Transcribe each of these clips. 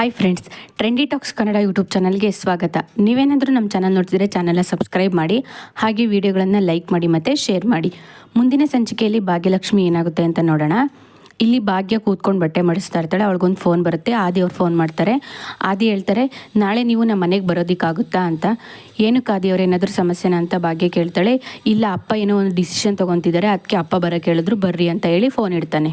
Hi friends trendy talks Kannada YouTube ಚಾನಲ್ಗೆ ಸ್ವಾಗತ. ನೀವೇನಾದರೂ ನಮ್ಮ ಚಾನಲ್ ನೋಡ್ತಿದ್ರೆ ಚಾನಲ್ನ ಸಬ್ಸ್ಕ್ರೈಬ್ ಮಾಡಿ, ಹಾಗೆ ವಿಡಿಯೋಗಳನ್ನು ಲೈಕ್ ಮಾಡಿ ಮತ್ತು ಶೇರ್ ಮಾಡಿ. ಮುಂದಿನ ಸಂಚಿಕೆಯಲ್ಲಿ ಭಾಗ್ಯಲಕ್ಷ್ಮಿ ಏನಾಗುತ್ತೆ ಅಂತ ನೋಡೋಣ. ಇಲ್ಲಿ ಭಾಗ್ಯ ಕೂತ್ಕೊಂಡು ಬಟ್ಟೆ ಮಡಿಸ್ತಾ ಇರ್ತಾಳೆ, ಅವಳಿಗೊಂದು ಫೋನ್ ಬರುತ್ತೆ, ಆದಿ ಅವ್ರು ಫೋನ್ ಮಾಡ್ತಾರೆ. ಆದಿ ಹೇಳ್ತಾರೆ, ನಾಳೆ ನೀವು ನಮ್ಮ ಮನೆಗೆ ಬರೋದಕ್ಕಾಗುತ್ತಾ? ಅಂತ. ಏನಕ್ಕೆ ಆದಿ ಅವ್ರು, ಏನಾದರೂ ಸಮಸ್ಯೆನ? ಅಂತ ಭಾಗ್ಯ ಕೇಳ್ತಾಳೆ. ಇಲ್ಲ, ಅಪ್ಪ ಏನೋ ಒಂದು ಡಿಸಿಷನ್ ತೊಗೊತಿದ್ದಾರೆ ಅದಕ್ಕೆ ಅಪ್ಪ ಬರೋಕ್ಕೆ ಹೇಳಿದ್ರು ಬರ್ರಿ ಅಂತ ಹೇಳಿ ಫೋನ್ ಇಡ್ತಾನೆ.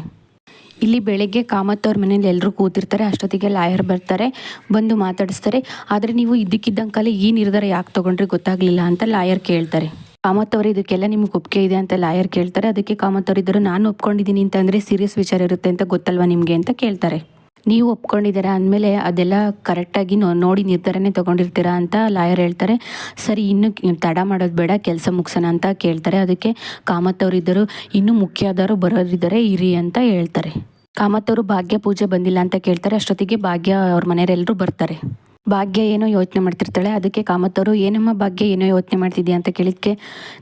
ಇಲ್ಲಿ ಬೆಳಗ್ಗೆ ಕಾಮತ್ ಅವ್ರ ಮನೇಲಿ ಎಲ್ಲರೂ ಕೂತಿರ್ತಾರೆ, ಅಷ್ಟೊತ್ತಿಗೆ ಲಾಯರ್ ಬರ್ತಾರೆ, ಬಂದು ಮಾತಾಡಿಸ್ತಾರೆ. ಆದರೆ ನೀವು ಇದ್ದಕ್ಕಿದ್ದಂಕಲ್ಲಿ ಈ ನಿರ್ಧಾರ ಯಾಕೆ ತೊಗೊಂಡ್ರೆ ಗೊತ್ತಾಗಲಿಲ್ಲ ಅಂತ ಲಾಯರ್ ಕೇಳ್ತಾರೆ. ಕಾಮತ್ ಅವರು, ಇದಕ್ಕೆಲ್ಲ ನಿಮ್ಗೆ ಒಪ್ಪಿಗೆ ಇದೆ ಅಂತ ಲಾಯರ್ ಕೇಳ್ತಾರೆ. ಅದಕ್ಕೆ ಕಾಮತ್ ಅವರು ಇದ್ದರು ನಾನು ಒಪ್ಕೊಂಡಿದ್ದೀನಿ ಅಂತಂದರೆ ಸೀರಿಯಸ್ ವಿಚಾರ ಇರುತ್ತೆ ಅಂತ ಗೊತ್ತಲ್ವಾ ನಿಮಗೆ ಅಂತ ಕೇಳ್ತಾರೆ. ನೀವು ಒಪ್ಕೊಂಡಿದ್ದೀರಾ ಅಂದಮೇಲೆ ಅದೆಲ್ಲ ಕರೆಕ್ಟಾಗಿ ನೋಡಿ ನಿರ್ಧಾರನೇ ತೊಗೊಂಡಿರ್ತೀರಾ ಅಂತ ಲಾಯರ್ ಹೇಳ್ತಾರೆ. ಸರಿ, ಇನ್ನು ತಡ ಮಾಡೋದು ಬೇಡ, ಕೆಲಸ ಮುಗಿಸೋಣ ಅಂತ ಕೇಳ್ತಾರೆ. ಅದಕ್ಕೆ ಕಾಮತ್ ಅವರಿದ್ದರು, ಇನ್ನೂ ಮುಖ್ಯ ಆದವರು ಬರೋರಿದ್ದಾರೆ, ಇರಿ ಅಂತ ಹೇಳ್ತಾರೆ. ಕಾಮತ್ ಅವರು ಭಾಗ್ಯ ಪೂಜೆ ಬಂದಿಲ್ಲ ಅಂತ ಕೇಳ್ತಾರೆ. ಅಷ್ಟೊತ್ತಿಗೆ ಭಾಗ್ಯ ಅವ್ರ ಮನೆಯವರೆಲ್ಲರೂ ಬರ್ತಾರೆ. ಭಾಗ್ಯ ಏನೋ ಯೋಚನೆ ಮಾಡ್ತಿರ್ತಾಳೆ, ಅದಕ್ಕೆ ಕಾಮತ್ತವರು ಏನಮ್ಮ ಭಾಗ್ಯ, ಏನೋ ಯೋಚನೆ ಮಾಡ್ತಿದ್ಯಾ? ಅಂತ ಕೇಳಿದ್ಕೆ,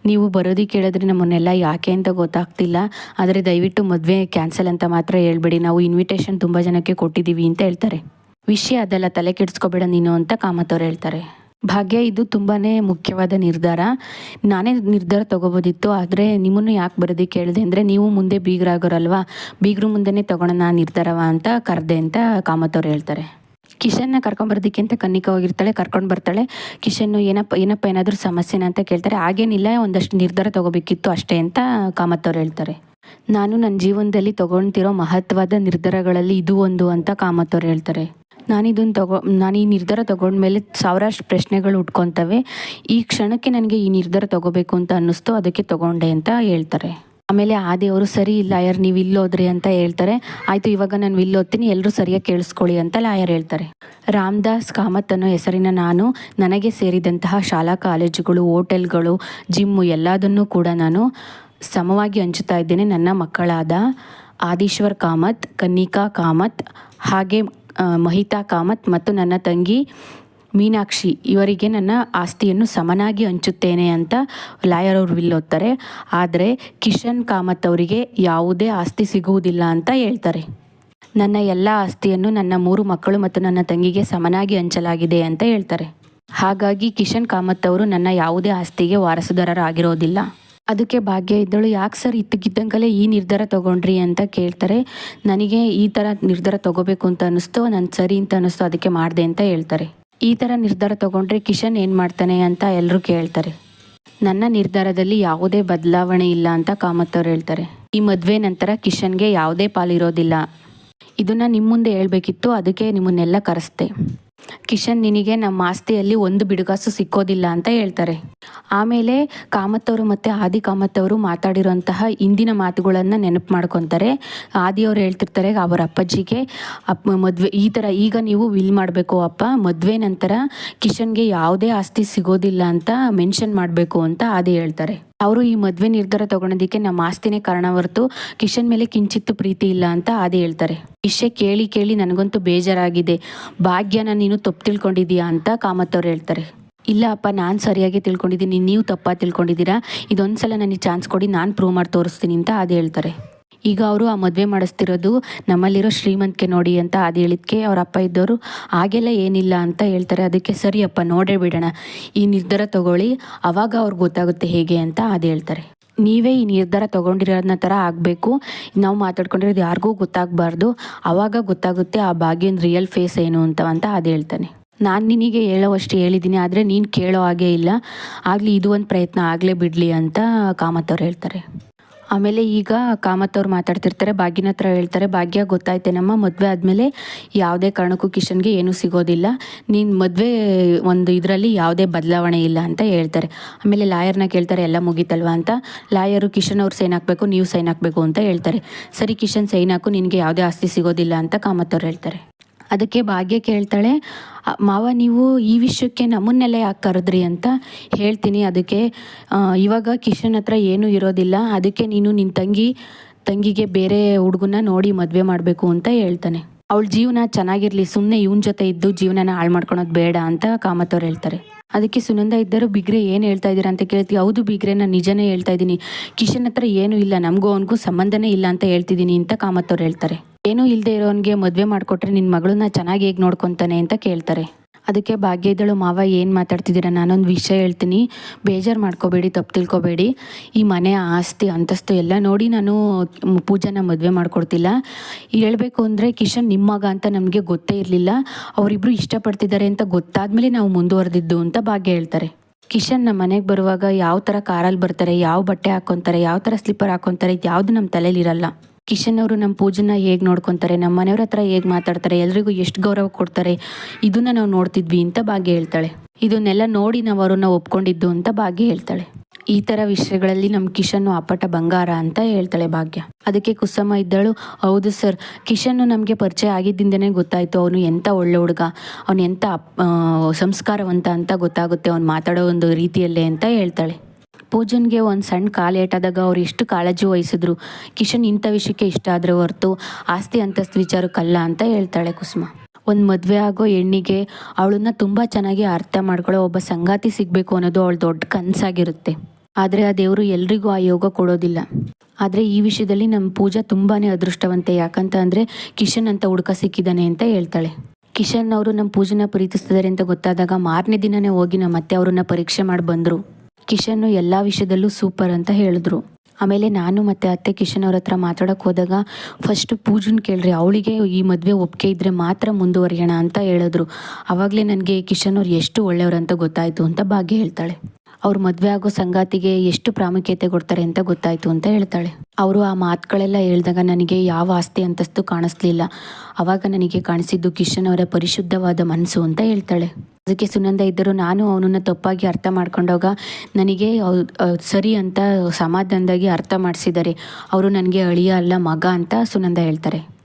ನೀವು ಬರೋದಿ ಕೇಳಿದ್ರೆ ನಮ್ಮನ್ನೆಲ್ಲ ಯಾಕೆ ಅಂತ ಗೊತ್ತಾಗ್ತಿಲ್ಲ, ಆದರೆ ದಯವಿಟ್ಟು ಮದುವೆ ಕ್ಯಾನ್ಸಲ್ ಅಂತ ಮಾತ್ರ ಹೇಳ್ಬೇಡಿ, ನಾವು ಇನ್ವಿಟೇಷನ್ ತುಂಬ ಜನಕ್ಕೆ ಕೊಟ್ಟಿದ್ದೀವಿ ಅಂತ ಹೇಳ್ತಾರೆ. ವಿಷಯ ಅದೆಲ್ಲ ತಲೆ ಕೆಡಿಸ್ಕೋಬೇಡ ನೀನು ಅಂತ ಕಾಮತ್ತವ್ರು ಹೇಳ್ತಾರೆ. ಭಾಗ್ಯ, ಇದು ತುಂಬಾ ಮುಖ್ಯವಾದ ನಿರ್ಧಾರ. ನಾನೇ ನಿರ್ಧಾರ ತಗೋಬೋದಿತ್ತು, ಆದರೆ ನಿಮ್ಮನ್ನು ಯಾಕೆ ಬರೋದಿ ಕೇಳಿದೆ ಅಂದರೆ ನೀವು ಮುಂದೆ ಬೀಗರಾಗೋರಲ್ವಾ, ಬೀಗರು ಮುಂದೆನೇ ತಗೊಳ್ಳೋಣ ನಿರ್ಧಾರವ ಅಂತ ಕರೆದೆ ಅಂತ ಕಾಮತ್ ಅವ್ರು ಹೇಳ್ತಾರೆ. ಕಿಶನ್ನ ಕರ್ಕೊಂಬರೋದಕ್ಕೆ ಅಂತ ಕನ್ನಿಕಾ ಹೋಗಿರ್ತಾಳೆ, ಕರ್ಕೊಂಡು ಬರ್ತಾಳೆ. ಕಿಶನ್ನು ಏನಪ್ಪ ಏನಪ್ಪ ಏನಾದರೂ ಸಮಸ್ಯೆನ ಅಂತ ಕೇಳ್ತಾರೆ. ಹಾಗೇನಿಲ್ಲ, ಒಂದಷ್ಟು ನಿರ್ಧಾರ ತಗೋಬೇಕಿತ್ತು ಅಷ್ಟೇ ಅಂತ ಕಾಮತ್ ಅವ್ರು ಹೇಳ್ತಾರೆ. ನಾನು ನನ್ನ ಜೀವನದಲ್ಲಿ ತೊಗೊಳ್ತಿರೋ ಮಹತ್ವದ ನಿರ್ಧಾರಗಳಲ್ಲಿ ಇದು ಒಂದು ಅಂತ ಕಾಮತ್ ಅವ್ರು ಹೇಳ್ತಾರೆ. ನಾನಿದನ್ನು ತಗೋ, ನಾನು ಈ ನಿರ್ಧಾರ ತಗೊಂಡ್ಮೇಲೆ ಸಾವಿರಷ್ಟು ಪ್ರಶ್ನೆಗಳು ಉಟ್ಕೊತವೆ. ಈ ಕ್ಷಣಕ್ಕೆ ನನಗೆ ಈ ನಿರ್ಧಾರ ತಗೋಬೇಕು ಅಂತ ಅನ್ನಿಸ್ತು, ಅದಕ್ಕೆ ತಗೊಂಡೆ ಅಂತ ಹೇಳ್ತಾರೆ. ಆಮೇಲೆ ಆ ಅವರು ಸರಿ ಲಾಯರ್ ನೀವು ಇಲ್ಲೋದ್ರಿ ಅಂತ ಹೇಳ್ತಾರೆ. ಆಯಿತು, ಇವಾಗ ನಾನು ಇಲ್ಲೋಗ್ತೀನಿ ಎಲ್ಲರೂ ಸರಿಯಾಗಿ ಕೇಳಿಸ್ಕೊಳ್ಳಿ ಅಂತ ಲಾಯರ್ ಹೇಳ್ತಾರೆ. ರಾಮದಾಸ್ ಕಾಮತ್ ಅನ್ನೋ ಹೆಸರಿನ ನಾನು, ನನಗೆ ಸೇರಿದಂತಹ ಶಾಲಾ ಕಾಲೇಜುಗಳು, ಹೋಟೆಲ್ಗಳು, ಜಿಮ್ಮು ಎಲ್ಲದನ್ನೂ ಕೂಡ ನಾನು ಸಮವಾಗಿ ಹಂಚುತ್ತಾ ಇದ್ದೇನೆ. ನನ್ನ ಮಕ್ಕಳಾದ ಆದೀಶ್ವರ್ ಕಾಮತ್, ಕನ್ನಿಕಾ ಕಾಮತ್, ಹಾಗೆ ಮಹಿತಾ ಕಾಮತ್ ಮತ್ತು ನನ್ನ ತಂಗಿ ಮೀನಾಕ್ಷಿ, ಇವರಿಗೆ ನನ್ನ ಆಸ್ತಿಯನ್ನು ಸಮನಾಗಿ ಹಂಚುತ್ತೇನೆ ಅಂತ ಲಾಯರ್ ಅವರು ವಿಲ್ ಓದ್ತಾರೆ ಆದರೆ ಕಿಶನ್ ಕಾಮತ್ ಅವರಿಗೆ ಯಾವುದೇ ಆಸ್ತಿ ಸಿಗುವುದಿಲ್ಲ ಅಂತ ಹೇಳ್ತಾರೆ. ನನ್ನ ಎಲ್ಲ ಆಸ್ತಿಯನ್ನು ನನ್ನ ಮೂರು ಮಕ್ಕಳು ಮತ್ತು ನನ್ನ ತಂಗಿಗೆ ಸಮನಾಗಿ ಹಂಚಲಾಗಿದೆ ಅಂತ ಹೇಳ್ತಾರೆ. ಹಾಗಾಗಿ ಕಿಶನ್ ಕಾಮತ್ ಅವರು ನನ್ನ ಯಾವುದೇ ಆಸ್ತಿಗೆ ವಾರಸುದಾರರಾಗಿರೋದಿಲ್ಲ. ಅದಕ್ಕೆ ಭಾಗ್ಯ ಇದ್ದಳು. ಯಾಕೆ ಸರ್ ಇದ್ದಕ್ಕಿದ್ದಂಗಲೇ ಈ ನಿರ್ಧಾರ ತಗೊಂಡ್ರಿ ಅಂತ ಕೇಳ್ತಾರೆ. ನನಗೆ ಈ ಥರ ನಿರ್ಧಾರ ತಗೋಬೇಕು ಅಂತ ಅನ್ನಿಸ್ತು. ನಾನು ಸರಿ ಅಂತ ಅನ್ನಿಸ್ತು. ಅದಕ್ಕೆ ಮಾಡಿದೆ ಅಂತ ಹೇಳ್ತಾರೆ. ಈ ಥರ ನಿರ್ಧಾರ ತಗೊಂಡ್ರೆ ಕಿಶನ್ ಏನು ಮಾಡ್ತಾನೆ ಅಂತ ಎಲ್ಲರೂ ಕೇಳ್ತಾರೆ. ನನ್ನ ನಿರ್ಧಾರದಲ್ಲಿ ಯಾವುದೇ ಬದಲಾವಣೆ ಇಲ್ಲ ಅಂತ ಕಾಮತ್ ಅವ್ರು ಹೇಳ್ತಾರೆ. ಈ ಮದುವೆ ನಂತರ ಕಿಶನ್ಗೆ ಯಾವುದೇ ಪಾಲಿರೋದಿಲ್ಲ. ಇದನ್ನು ನಿಮ್ಮ ಮುಂದೆ ಹೇಳಬೇಕಿತ್ತು, ಅದಕ್ಕೆ ನಿಮ್ಮನ್ನೆಲ್ಲ ಕರೆಸ್ದೆ. ಕಿಶನ್, ನಿನಗೆ ನಮ್ಮ ಆಸ್ತಿಯಲ್ಲಿ ಒಂದು ಬಿಡುಗಾಸು ಸಿಕ್ಕೋದಿಲ್ಲ ಅಂತ ಹೇಳ್ತಾರೆ. ಆಮೇಲೆ ಕಾಮತ್ತವರು ಮತ್ತು ಆದಿ ಕಾಮತ್ತವರು ಮಾತಾಡಿರುವಂತಹ ಇಂದಿನ ಮಾತುಗಳನ್ನು ನೆನಪು ಮಾಡ್ಕೊತಾರೆ. ಆದಿಯವರು ಹೇಳ್ತಿರ್ತಾರೆ, ಅವರ ಅಪ್ಪಾಜಿಗೆ ಅಪ್ಪ ಮದುವೆ, ಈ ಥರ ಈಗ ನೀವು ವಿಲ್ ಮಾಡಬೇಕು ಅಪ್ಪ, ಮದುವೆ ನಂತರ ಕಿಶನ್ಗೆ ಯಾವುದೇ ಆಸ್ತಿ ಸಿಗೋದಿಲ್ಲ ಅಂತ ಮೆನ್ಷನ್ ಮಾಡಬೇಕು ಅಂತ ಆದಿ ಹೇಳ್ತಾರೆ. ಅವರು ಈ ಮದುವೆ ನಿರ್ಧಾರ ತಗೊಳೋದಕ್ಕೆ ನಮ್ಮ ಆಸ್ತಿನೇ ಕಾರಣ ಹೊರತು ಕಿಶನ್ ಮೇಲೆ ಕಿಂಚಿತ್ತು ಪ್ರೀತಿ ಇಲ್ಲ ಅಂತ ಅದೇ ಹೇಳ್ತಾರೆ. ವಿಷಯ ಕೇಳಿ ಕೇಳಿ ನನಗಂತೂ ಬೇಜಾರಾಗಿದೆ. ಭಾಗ್ಯನ ನೀನು ತಪ್ಪು ತಿಳ್ಕೊಂಡಿದ್ದೀಯಾ ಅಂತ ಕಾಮತ್ ಅವ್ರು ಹೇಳ್ತಾರೆ. ಇಲ್ಲ ಅಪ್ಪ, ನಾನು ಸರಿಯಾಗಿ ತಿಳ್ಕೊಂಡಿದ್ದೀನಿ, ನೀವು ತಪ್ಪಾಗಿ ತಿಳ್ಕೊಂಡಿದ್ದೀರಾ ಇದೊಂದು ಸಲ ನನಗೆ ಚಾನ್ಸ್ ಕೊಡಿ, ನಾನು ಪ್ರೂವ್ ಮಾಡಿ ತೋರಿಸ್ತೀನಿ ಅಂತ ಅದೇ ಹೇಳ್ತಾರೆ. ಈಗ ಅವರು ಆ ಮದುವೆ ಮಾಡಿಸ್ತಿರೋದು ನಮ್ಮಲ್ಲಿರೋ ಶ್ರೀಮಂತಿಕೆ ನೋಡಿ ಅಂತ ಅದು ಹೇಳಿದ್ಕೆ ಅವ್ರ ಅಪ್ಪ ಇದ್ದವರು ಹಾಗೆಲ್ಲ ಏನಿಲ್ಲ ಅಂತ ಹೇಳ್ತಾರೆ. ಅದಕ್ಕೆ ಸರಿ ಅಪ್ಪ, ನೋಡೇ ಬಿಡೋಣ. ಈ ನಿರ್ಧಾರ ತಗೊಳ್ಳಿ. ಅವಾಗ ಅವ್ರಿಗೆ ಗೊತ್ತಾಗುತ್ತೆ ಹೇಗೆ ಅಂತ ಅದು ಹೇಳ್ತಾರೆ. ನೀವೇ ಈ ನಿರ್ಧಾರ ತೊಗೊಂಡಿರೋದನ್ನ ಥರ ಆಗಬೇಕು. ನಾವು ಮಾತಾಡ್ಕೊಂಡಿರೋದು ಯಾರಿಗೂ ಗೊತ್ತಾಗಬಾರ್ದು. ಆವಾಗ ಗೊತ್ತಾಗುತ್ತೆ ಆ ಭಾಗ್ಯನ ರಿಯಲ್ ಫೇಸ್ ಏನು ಅಂತ ಅಂತ ಅದು ಹೇಳ್ತಾನೆ. ನಾನು ನಿನಗೆ ಹೇಳೋವಷ್ಟು ಹೇಳಿದ್ದೀನಿ, ಆದರೆ ನೀನು ಕೇಳೋ ಹಾಗೆ ಇಲ್ಲ. ಆಗಲಿ, ಇದು ಒಂದು ಪ್ರಯತ್ನ. ಆಗಲೇ ಬಿಡಲಿ ಅಂತ ಕಾಮತ್ ಅವ್ರು ಹೇಳ್ತಾರೆ. ಆಮೇಲೆ ಈಗ ಕಾಮತ್ ಅವ್ರು ಮಾತಾಡ್ತಿರ್ತಾರೆ, ಭಾಗ್ಯನ ಹತ್ರ ಹೇಳ್ತಾರೆ, ಭಾಗ್ಯ ಗೊತ್ತಾಯ್ತೇನಮ್ಮ ಮದುವೆ ಆದಮೇಲೆ ಯಾವುದೇ ಕಾರಣಕ್ಕೂ ಕಿಶನ್ಗೆ ಏನೂ ಸಿಗೋದಿಲ್ಲ. ನೀನು ಮದುವೆ ಒಂದು ಇದರಲ್ಲಿ ಯಾವುದೇ ಬದಲಾವಣೆ ಇಲ್ಲ ಅಂತ ಹೇಳ್ತಾರೆ. ಆಮೇಲೆ ಲಾಯರ್ನ ಕೇಳ್ತಾರೆ, ಎಲ್ಲ ಮುಗೀತಲ್ವಾ ಅಂತ. ಲಾಯರು ಕಿಶನ್ ಅವ್ರು ಸೈನ್ ಹಾಕಬೇಕು, ನೀವು ಸೈನ್ ಹಾಕಬೇಕು ಅಂತ ಹೇಳ್ತಾರೆ. ಸರಿ ಕಿಶನ್ ಸೈನ್ ಹಾಕು, ನಿನಗೆ ಯಾವುದೇ ಆಸ್ತಿ ಸಿಗೋದಿಲ್ಲ ಅಂತ ಕಾಮತ್ ಅವ್ರು ಹೇಳ್ತಾರೆ. ಅದಕ್ಕೆ ಭಾಗ್ಯ ಕೇಳ್ತಾಳೆ ಮಾವ ನೀವು ಈ ವಿಷಯಕ್ಕೆ ನಮ್ಮನ್ನೆಲ್ಲ ಯಾಕೆ ಕರೆದ್ರಿ ಅಂತ ಹೇಳ್ತೀನಿ ಅದಕ್ಕೆ. ಇವಾಗ ಕಿಶನ್ ಹತ್ರ ಏನೂ ಇರೋದಿಲ್ಲ, ಅದಕ್ಕೆ ನೀನು ನಿನ್ನ ತಂಗಿ, ತಂಗಿಗೆ ಬೇರೆ ಹುಡುಗನ ನೋಡಿ ಮದುವೆ ಮಾಡಬೇಕು ಅಂತ ಹೇಳ್ತಾನೆ. ಅವಳ ಜೀವನ ಚೆನ್ನಾಗಿರಲಿ ಸುಮ್ಮನೆ ಇವನ ಜೊತೆ ಇದ್ದು ಜೀವನನ ಹಾಳು ಮಾಡ್ಕೊಳೋದು ಬೇಡ ಅಂತ ಕಾಮತ್ ಅವ್ರು ಹೇಳ್ತಾರೆ. ಅದಕ್ಕೆ ಸುನಂದ ಇದ್ದರು, ಬಿಗ್ರೆ ಏನು ಹೇಳ್ತಾ ಇದ್ದೀರಾ ಅಂತ ಕೇಳ್ತೀವಿ. ಹೌದು ಬಿಗ್ರೆ, ನಾನು ನಿಜನೇ ಹೇಳ್ತಾ ಇದ್ದೀನಿ. ಕಿಶನ್ ಹತ್ರ ಏನೂ ಇಲ್ಲ, ನಮಗೂ ಅವನಿಗೂ ಸಂಬಂಧನೇ ಇಲ್ಲ ಅಂತ ಹೇಳ್ತಿದ್ದೀನಿ ಅಂತ ಕಾಮತ್ ಅವ್ರು ಹೇಳ್ತಾರೆ. ಏನೂ ಇಲ್ಲದೆ ಇರೋನಿಗೆ ಮದುವೆ ಮಾಡಿಕೊಟ್ರೆ ನಿನ್ನ ಮಗಳನ್ನ ಚೆನ್ನಾಗಿ ಹೇಗೆ ನೋಡ್ಕೊತಾನೆ ಅಂತ ಕೇಳ್ತಾರೆ. ಅದಕ್ಕೆ ಭಾಗ್ಯ ಇದ್ದಳು ಮಾವ ಏನು ಮಾತಾಡ್ತಿದ್ದೀರಾ? ನಾನೊಂದು ವಿಷಯ ಹೇಳ್ತೀನಿ. ಬೇಜಾರು ಮಾಡ್ಕೋಬೇಡಿ, ತಪ್ಪು ತಿಳ್ಕೊಬೇಡಿ. ಈ ಮನೆ, ಆಸ್ತಿ, ಅಂತಸ್ತು ಎಲ್ಲ ನೋಡಿ ನಾನು ಪೂಜಾನ ಮದುವೆ ಮಾಡಿಕೊಡ್ತಿಲ್ಲ. ಹೇಳಬೇಕು ಅಂದರೆ ಕಿಶನ್ ನಿಮ್ಮ ಮಗ ಅಂತ ನಮಗೆ ಗೊತ್ತೇ ಇರಲಿಲ್ಲ. ಅವರಿಬ್ಬರು ಇಷ್ಟಪಡ್ತಿದ್ದಾರೆ ಅಂತ ಗೊತ್ತಾದಮೇಲೆ ನಾವು ಮುಂದುವರೆದಿದ್ದು ಅಂತ ಭಾಗ್ಯ ಹೇಳ್ತಾರೆ. ಕಿಶನ್ ನಮ್ಮ ಮನೆಗೆ ಬರುವಾಗ ಯಾವ ಥರ ಕಾರಲ್ಲಿ ಬರ್ತಾರೆ, ಯಾವ ಬಟ್ಟೆ ಹಾಕ್ಕೊತಾರೆ ಯಾವ ಥರ ಸ್ಲಿಪ್ಪರ್ ಹಾಕ್ಕೊತಾರೆ ಯಾವುದು ನಮ್ಮ ತಲೆಯಲ್ಲಿ ಇರಲ್ಲ. ಕಿಶನ್ ಅವರು ನಮ್ಮ ಪೂಜನ ಹೇಗೆ ನೋಡ್ಕೊತಾರೆ, ನಮ್ಮ ಮನೆಯವ್ರ ಹತ್ರ ಹೇಗೆ ಮಾತಾಡ್ತಾರೆ, ಎಲ್ರಿಗೂ ಎಷ್ಟು ಗೌರವ ಕೊಡ್ತಾರೆ, ಇದನ್ನ ನಾವು ನೋಡ್ತಿದ್ವಿ ಅಂತ ಭಾಗ್ಯ ಹೇಳ್ತಾಳೆ. ಇದನ್ನೆಲ್ಲ ನೋಡಿ ನಾವು ಅವ್ರನ್ನ ಒಪ್ಕೊಂಡಿದ್ದು ಅಂತ ಭಾಗ್ಯ ಹೇಳ್ತಾಳೆ. ಈ ಥರ ವಿಷಯಗಳಲ್ಲಿ ನಮ್ಮ ಕಿಶನ್ನು ಅಪಟ ಬಂಗಾರ ಅಂತ ಹೇಳ್ತಾಳೆ ಭಾಗ್ಯ. ಅದಕ್ಕೆ ಕುಸಮ್ಮ ಇದ್ದಳು, ಹೌದು ಸರ್ ಕಿಶನ್ನು ನಮಗೆ ಪರಿಚಯ ಆಗಿದ್ದಿಂದನೇ ಗೊತ್ತಾಯಿತು, ಅವನು ಎಂಥ ಒಳ್ಳೆ ಹುಡುಗ, ಅವನು ಎಂಥ ಸಂಸ್ಕಾರವಂತ ಅಂತ ಗೊತ್ತಾಗುತ್ತೆ, ಅವ್ನು ಮಾತಾಡೋ ಒಂದು ರೀತಿಯಲ್ಲೇ ಅಂತ ಹೇಳ್ತಾಳೆ. ಪೂಜನ್ಗೆ ಒಂದು ಸಣ್ಣ ಕಾಲು ಏಟಾದಾಗ ಅವ್ರು ಎಷ್ಟು ಕಾಳಜಿ ವಹಿಸಿದ್ರು. ಕಿಶನ್ ಇಂಥ ವಿಷಯಕ್ಕೆ ಇಷ್ಟ ಆದರೆ ಹೊರತು ಆಸ್ತಿ ಅಂತಸ್ತು ವಿಚಾರಕ್ಕಲ್ಲ ಅಂತ ಹೇಳ್ತಾಳೆ ಕುಸುಮ. ಒಂದು ಮದುವೆ ಆಗೋ ಹೆಣ್ಣಿಗೆ ಅವಳನ್ನ ತುಂಬ ಚೆನ್ನಾಗಿ ಅರ್ಥ ಮಾಡ್ಕೊಳ್ಳೋ ಒಬ್ಬ ಸಂಗಾತಿ ಸಿಗಬೇಕು ಅನ್ನೋದು ಅವಳು ದೊಡ್ಡ ಕನಸಾಗಿರುತ್ತೆ. ಆದರೆ ಆ ದೇವರು ಎಲ್ರಿಗೂ ಆ ಯೋಗ ಕೊಡೋದಿಲ್ಲ. ಆದರೆ ಈ ವಿಷಯದಲ್ಲಿ ನಮ್ಮ ಪೂಜಾ ತುಂಬಾ ಅದೃಷ್ಟವಂತೆ. ಯಾಕಂತ ಅಂದರೆ ಕಿಶನ್ ಅಂತ ಹುಡುಕ ಸಿಕ್ಕಿದ್ದಾನೆ ಅಂತ ಹೇಳ್ತಾಳೆ. ಕಿಶನ್ ಅವರು ನಮ್ಮ ಪೂಜನ ಪ್ರೀತಿಸ್ತಿದ್ದಾರೆ ಅಂತ ಗೊತ್ತಾದಾಗ ಮಾರನೇ ದಿನನೇ ಹೋಗಿ ನಮ್ಮ ಮತ್ತೆ ಅವ್ರನ್ನ ಪರೀಕ್ಷೆ ಮಾಡಿ ಬಂದರು. ಕಿಶನ್ ಎಲ್ಲ ವಿಷಯದಲ್ಲೂ ಸೂಪರ್ ಅಂತ ಹೇಳಿದ್ರು. ಆಮೇಲೆ ನಾನು ಮತ್ತೆ ಅತ್ತೆ ಕಿಶನ್ ಅವ್ರ ಹತ್ರ ಮಾತಾಡೋಕೆ ಹೋದಾಗ ಫಸ್ಟ್ ಪೂಜನ್ ಕೇಳ್ರಿ, ಅವಳಿಗೆ ಈ ಮದುವೆ ಒಪ್ಪಿಗೆ ಇದ್ದರೆ ಮಾತ್ರ ಮುಂದುವರಿಯೋಣ ಅಂತ ಹೇಳಿದ್ರು. ಆವಾಗಲೇ ನನಗೆ ಕಿಶನ್ ಅವ್ರು ಎಷ್ಟು ಒಳ್ಳೆಯವ್ರು ಅಂತ ಗೊತ್ತಾಯಿತು ಅಂತ ಭಾಗ್ಯ ಹೇಳ್ತಾಳೆ. ಅವ್ರ ಮದುವೆ ಆಗೋ ಸಂಗಾತಿಗೆ ಎಷ್ಟು ಪ್ರಾಮುಖ್ಯತೆ ಕೊಡ್ತಾರೆ ಅಂತ ಗೊತ್ತಾಯಿತು ಅಂತ ಹೇಳ್ತಾಳೆ. ಅವರು ಆ ಮಾತುಗಳೆಲ್ಲ ಹೇಳಿದಾಗ ನನಗೆ ಯಾವ ಆಸ್ತಿ ಅಂತಸ್ತು ಕಾಣಿಸ್ಲಿಲ್ಲ. ಆವಾಗ ನನಗೆ ಕಾಣಿಸಿದ್ದು ಕಿಶನ್ ಅವರ ಪರಿಶುದ್ಧವಾದ ಮನಸ್ಸು ಅಂತ ಹೇಳ್ತಾಳೆ. ಅದಕ್ಕೆ ಸುನಂದ ಇದ್ದರು, ನಾನು ಅವನನ್ನು ತಪ್ಪಾಗಿ ಅರ್ಥ ಮಾಡ್ಕೊಂಡಾಗ ನನಗೆ ಸರಿ ಅಂತ ಸಮಾಧಾನದಾಗಿ ಅರ್ಥ ಮಾಡಿಸಿದ್ದಾರೆ. ಅವರು ನನಗೆ ಅಳಿಯ ಅಲ್ಲ ಮಗ ಅಂತ ಸುನಂದ ಹೇಳ್ತಾರೆ.